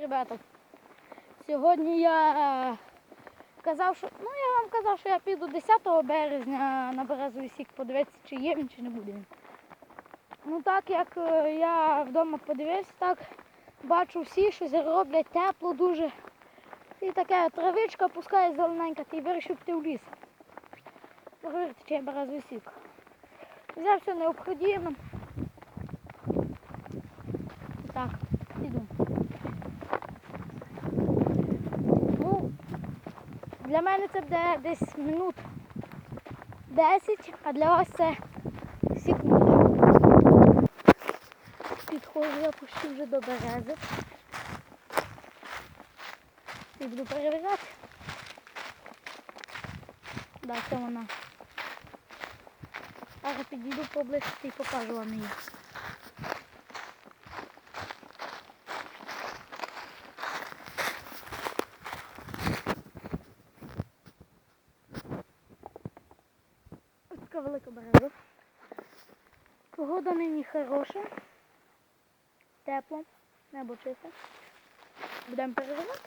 Ребята, сьогодні я е, казав, що ну я вам казав, що я піду 10 березня на березовий сік подивитися, чи є він, чи не буде він. Ну так як е, я вдома подивився, так бачу всі, що роблять тепло дуже. І таке травичка пускає зелененька, ти вирішив піти в ліс. Перевірити, чи є березовий сік. Взяв все необхідне. Так, іду. Ну, для мене це буде десь минут 10, а для вас це секунда. Підходжу я почти вже до берези. І буду перевіряти. Да, це вона. Зараз підійду поближче і покажу вам її. Така велика. Погода нині хороша. Тепло, небо чисте. Будемо переживати.